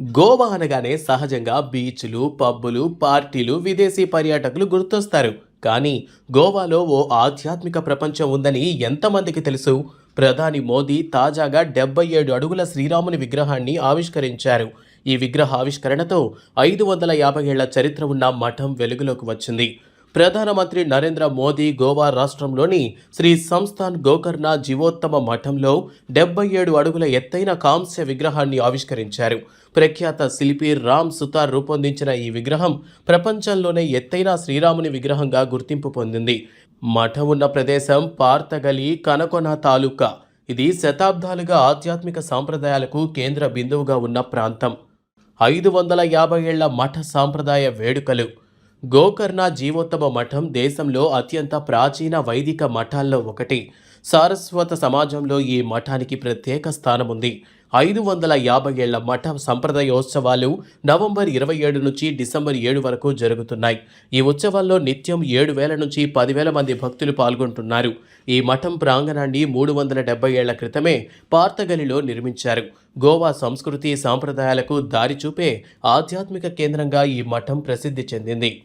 గోవా అనగానే సహజంగా బీచ్లు పబ్బులు పార్టీలు విదేశీ పర్యాటకులు గుర్తొస్తారు. కానీ గోవాలో ఓ ఆధ్యాత్మిక ప్రపంచం ఉందని ఎంతమందికి తెలుసు? ప్రధాని మోదీ తాజాగా డెబ్బై ఏడు అడుగుల శ్రీరాముని విగ్రహాన్ని ఆవిష్కరించారు. ఈ విగ్రహ ఆవిష్కరణతో ఐదు వందల యాభై ఏళ్ళ చరిత్ర ఉన్న మఠం వెలుగులోకి వచ్చింది. ప్రధానమంత్రి నరేంద్ర మోదీ గోవా రాష్ట్రంలోని శ్రీ సంస్థాన్ గోకర్ణ జీవోత్తమ మఠంలో డెబ్బై ఏడు అడుగుల ఎత్తైన కాంస్య విగ్రహాన్ని ఆవిష్కరించారు. ప్రఖ్యాత శిల్పి రామ్ సుతార్ రూపొందించిన ఈ విగ్రహం ప్రపంచంలోనే ఎత్తైన శ్రీరాముని విగ్రహంగా గుర్తింపు పొందింది. మఠం ఉన్న ప్రదేశం పార్తగలి కనకొన తాలూకా. ఇది శతాబ్దాలుగా ఆధ్యాత్మిక సాంప్రదాయాలకు కేంద్ర బిందువుగా ఉన్న ప్రాంతం. ఐదు వందల యాభై ఏళ్ళ మఠ సాంప్రదాయ వేడుకలు. గోకర్ణ జీవోత్తమ మఠం దేశంలో అత్యంత ప్రాచీన వైదిక మఠాల్లో ఒకటి. సారస్వత సమాజంలో ఈ మఠానికి ప్రత్యేక స్థానం ఉంది ఐదు వందల యాభై ఏళ్ళ మఠ సంప్రదాయోత్సవాలు నవంబర్ ఇరవై ఏడు నుంచి డిసెంబర్ ఏడు వరకు జరుగుతున్నాయి. ఈ ఉత్సవాల్లో నిత్యం ఏడు వేల నుంచి పదివేల మంది భక్తులు పాల్గొంటున్నారు. ఈ మఠం ప్రాంగణాన్ని మూడు వందల డెబ్బై ఏళ్ళ క్రితమే పార్తగలిలో నిర్మించారు. గోవా సంస్కృతి సాంప్రదాయాలకు దారి చూపే ఆధ్యాత్మిక కేంద్రంగా ఈ మఠం ప్రసిద్ధి చెందింది.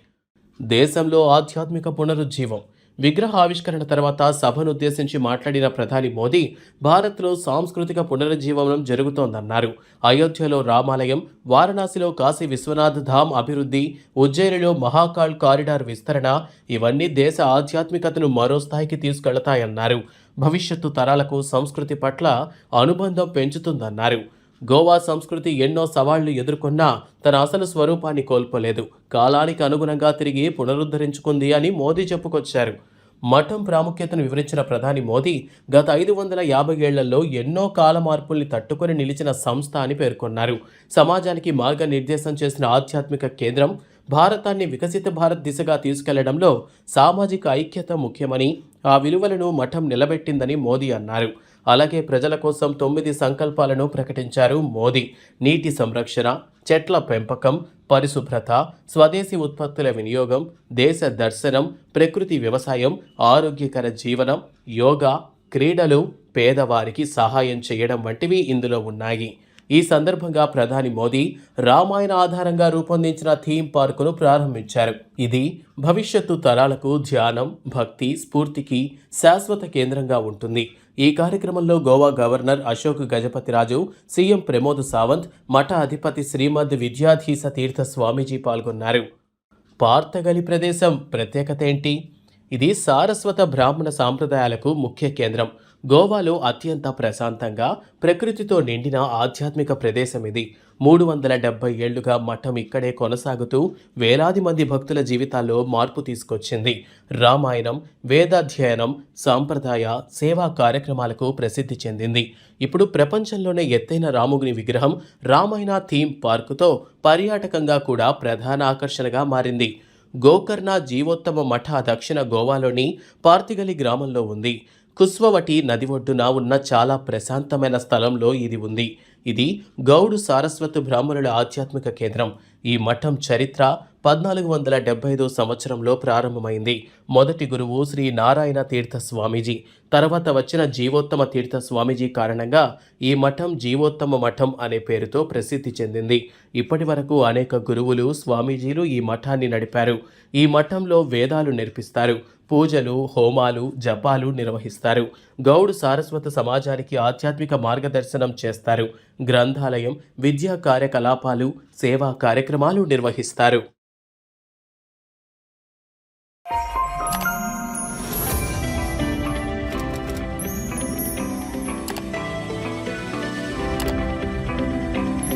దేశంలో ఆధ్యాత్మిక పునరుజ్జీవం. విగ్రహ ఆవిష్కరణ తర్వాత సభను ఉద్దేశించి మాట్లాడిన ప్రధాని మోదీ భారత్లో సాంస్కృతిక పునరుజ్జీవనం జరుగుతోందన్నారు. అయోధ్యలో రామాలయం వారణాసిలో కాశీ విశ్వనాథ్ ధామ్ అభివృద్ధి ఉజ్జయినిలో మహాకాల్ కారిడార్ విస్తరణ ఇవన్నీ దేశ ఆధ్యాత్మికతను మరో స్థాయికి తీసుకెళ్తాయన్నారు. భవిష్యత్తు తరాలకు సంస్కృతి పట్ల అనుబంధం పెంచుతుందన్నారు. గోవా సంస్కృతి ఎన్నో సవాళ్ళు ఎదుర్కొన్నా తన అసలు స్వరూపాన్ని కోల్పోలేదు. కాలానికి అనుగుణంగా తిరిగి పునరుద్ధరించుకుంది అని మోదీ చెప్పుకొచ్చారు. మఠం ప్రాముఖ్యతను వివరించిన ప్రధాని మోదీ గత ఐదు వందల యాభై ఏళ్ళలో ఎన్నో కాల మార్పుల్ని తట్టుకొని నిలిచిన సంస్థ అని పేర్కొన్నారు. సమాజానికి మార్గనిర్దేశం చేసిన ఆధ్యాత్మిక కేంద్రం భారతాన్ని వికసిత భారత్ దిశగా తీసుకెళ్ళడంలో సామాజిక ఐక్యత ముఖ్యమని ఆ విలువలను మఠం నిలబెట్టిందని మోదీ అన్నారు. అలాగే ప్రజల కోసం తొమ్మిది సంకల్పాలను ప్రకటించారు మోదీ. నీటి సంరక్షణ చెట్ల పెంపకం పరిశుభ్రత స్వదేశీ ఉత్పత్తుల వినియోగం దేశ దర్శనం ప్రకృతి వ్యవసాయం ఆరోగ్యకర జీవనం యోగా క్రీడలు పేదవారికి సహాయం చేయడం వంటివి ఇందులో ఉన్నాయి. ఈ సందర్భంగా ప్రధాని మోదీ రామాయణ ఆధారంగా రూపొందించిన థీమ్ పార్కును ప్రారంభించారు. ఇది భవిష్యత్తు తరాలకు ధ్యానం భక్తి స్ఫూర్తికి శాశ్వత కేంద్రంగా ఉంటుంది. ఈ కార్యక్రమంలో గోవా గవర్నర్ అశోక్ గజపతిరాజు సీఎం ప్రమోద్ సావంత్ మఠ అధిపతి శ్రీమద్ విద్యాధీశ తీర్థ స్వామీజీ పాల్గొన్నారు. పార్తగలి ప్రదేశం ప్రత్యేకత ఏంటి? ఇది సారస్వత బ్రాహ్మణ సాంప్రదాయాలకు ముఖ్య కేంద్రం. గోవాలో అత్యంత ప్రశాంతంగా ప్రకృతితో నిండిన ఆధ్యాత్మిక ప్రదేశం ఇది. మూడు వందల డెబ్బై ఏళ్ళుగా మఠం ఇక్కడే కొనసాగుతూ వేలాది మంది భక్తుల జీవితాల్లో మార్పు తీసుకొచ్చింది. రామాయణం వేదాధ్యయనం సాంప్రదాయ సేవా కార్యక్రమాలకు ప్రసిద్ధి చెందింది. ఇప్పుడు ప్రపంచంలోనే ఎత్తైన రాముని విగ్రహం రామాయణ థీమ్ పార్కుతో పర్యాటకంగా కూడా ప్రధాన ఆకర్షణగా మారింది. గోకర్ణ జీవోత్తమ మఠ దక్షిణ గోవాలోని పార్తిగలి గ్రామంలో ఉంది. కుస్వవటి నది ఒడ్డున ఉన్న చాలా ప్రశాంతమైన స్థలంలో ఇది ఉంది. ఇది గౌడు సారస్వత బ్రాహ్మణుల ఆధ్యాత్మిక కేంద్రం. ఈ మఠం చరిత్ర పద్నాలుగు వందల డెబ్బై ఐదో సంవత్సరంలో ప్రారంభమైంది. మొదటి గురువు శ్రీ నారాయణ తీర్థ స్వామీజీ. తర్వాత వచ్చిన జీవోత్తమ తీర్థ స్వామీజీ కారణంగా ఈ మఠం జీవోత్తమ మఠం అనే పేరుతో ప్రసిద్ధి చెందింది. ఇప్పటి వరకు అనేక గురువులు స్వామీజీలు ఈ మఠాన్ని నడిపారు. ఈ మఠంలో వేదాలు నేర్పిస్తారు. పూజలు హోమాలు జపాలు నిర్వహిస్తారు. గౌడ్ సారస్వత సమాజానికి ఆధ్యాత్మిక మార్గదర్శనం చేస్తారు. గ్రంథాలయం విద్యా కార్యకలాపాలు సేవా కార్యక్రమాలు నిర్వహిస్తారు.